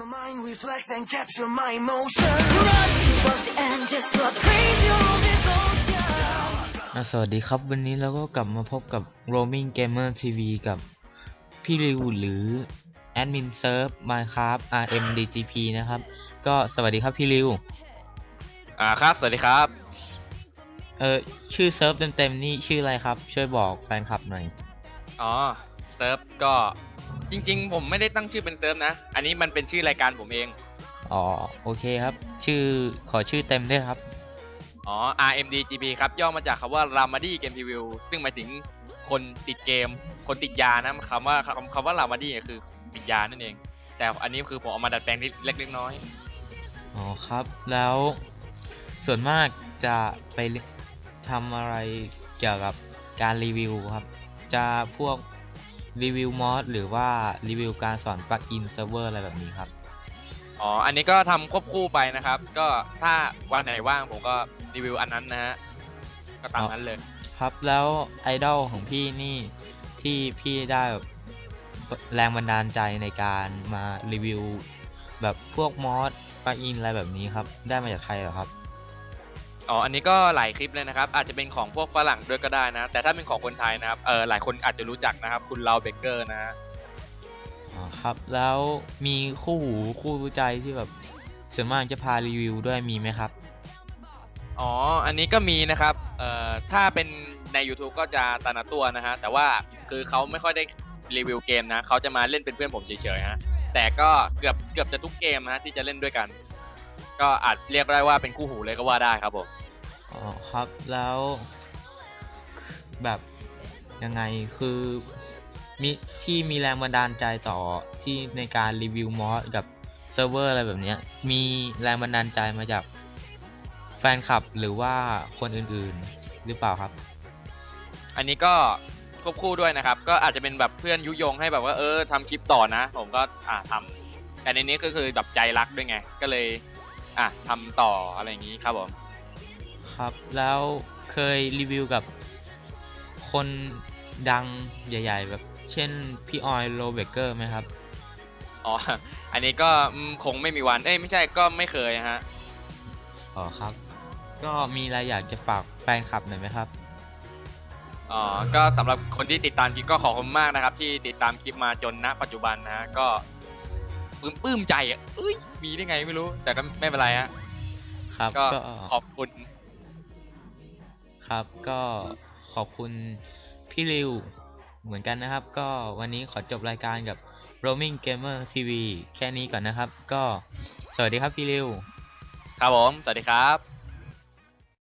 my mind reflects and capture my emotion. Run towards the end just to appraise your devotion. อะสวัสดีครับวันนี้เราก็กลับมาพบกับ Roaming Gamer TV กับพี่ริวหรือแอดมินเซิร์ฟ Minecraft RMDGP นะครับ ก็สวัสดีครับพี่ริว อ่าครับ สวัสดีครับ เออชื่อเซิร์ฟเต็มๆนี่ชื่ออะไรครับ ช่วยบอกแฟนคลับหน่อย อ๋อ เซิร์ฟก็จริง ๆ ผมไม่ได้ตั้งชื่อเป็นเซิร์ฟนะ อันนี้มันเป็นชื่อรายการผมเอง อ๋อโอเคครับ ชื่อขอชื่อเต็มด้วยครับ อ๋อ RMDGP ครับย่อมาจากคำว่า Ramadi Game Review ซึ่งหมายถึงคนติดเกม คนติดยานะคำว่าคำคำว่า Ramadi เนี่ยคือติดยานั่นเอง แต่อันนี้คือผมเอามาดัดแปลงนิดเล็กๆน้อยอ๋อครับ แล้วส่วนมากจะไปทำอะไรเกี่ยวกับการรีวิวครับ จะพวก รีวิวมอดหรือว่ารีวิวการสอนปลั๊กอินเซิร์ฟเวอร์อะไรแบบนี้ครับ อ๋อ อันนี้ก็ทำควบคู่ไปนะครับ ก็ถ้าวันไหนว่างผมก็รีวิวอันนั้นนะฮะ ก็ตามนั้นเลย ครับแล้วไอดอลของพี่นี่ที่พี่ได้แบบแรงบันดาลใจในการมารีวิว แบบพวกมอดปลั๊กอินอะไรแบบนี้ครับ ได้มาจากใครเหรอครับ อ๋อ อันนี้ก็หลายคลิปเลยนะครับ อาจจะเป็นของพวกฝรั่งด้วยก็ได้นะ แต่ถ้าเป็นของคนไทยนะครับ เออหลายคนอาจจะรู้จักนะครับ คุณลาวเบเกอร์นะฮะอ๋อครับ แล้วมีคู่หูคู่ใจที่แบบส่วนมากจะพารีวิวด้วยมีไหมครับ อ๋อ อันนี้ก็มีนะครับ เอ่อ ถ้าเป็นใน YouTube ก็จะตานาตัวนะฮะ แต่ว่าคือเขาไม่ค่อยได้รีวิวเกมนะ เขาจะมาเล่นเป็นเพื่อนผมเฉยๆฮะ แต่ก็เกือบเกือบจะทุกเกมนะที่จะเล่นด้วยกัน ก็อาจเรียกได้ว่าเป็นคู่หูเลยก็ว่าได้ครับผม อ๋อครับแล้วแบบยังไงคือมีที่มีแรงบันดาลใจต่อที่ในการรีวิวมอสกับเซิร์ฟเวอร์อะไรแบบนี้มีแรงบันดาลใจมาจากแฟนคลับหรือว่าคนอื่นๆหรือเปล่าครับ อันนี้ก็ควบคู่ด้วยนะครับ ก็อาจจะเป็นแบบเพื่อนยุยงให้แบบว่าเออทำคลิปต่อนะ ผมก็อ่าทำแต่ในนี้ก็คือแบบใจรักด้วยไง ก็เลยอะทำต่ออะไรอย่างนี้ครับผม ครับ แล้วเคยรีวิวกับคนดังใหญ่ ๆ แบบเช่นพี่ออยโรเบเกอร์ไหมครับ อ๋อ อันนี้ก็อืมคงไม่มีวัน เอ้ยไม่ใช่ก็ไม่เคยฮะ อ๋อครับ ก็มีอะไรอยากจะฝากแฟนคลับหน่อยไหมครับ อ๋อ ก็สำหรับคนที่ติดตามคลิปก็ขอบคุณมากนะครับ ที่ติดตามคลิปมาจนณปัจจุบันนะฮะก็ปลื้มปลื้มใจอะเอ้ย มีได้ไงไม่รู้ แต่ก็ไม่เป็นไรฮะ ครับ ก็ก็ขอบคุณ ครับ ก็ขอบคุณพี่ริวเหมือนกันนะครับ ก็วันนี้ขอจบรายการกับ Roaming Gamer TV แค่นี้ก่อนนะครับ ก็สวัสดีครับพี่ริวครับผม สวัสดีครับ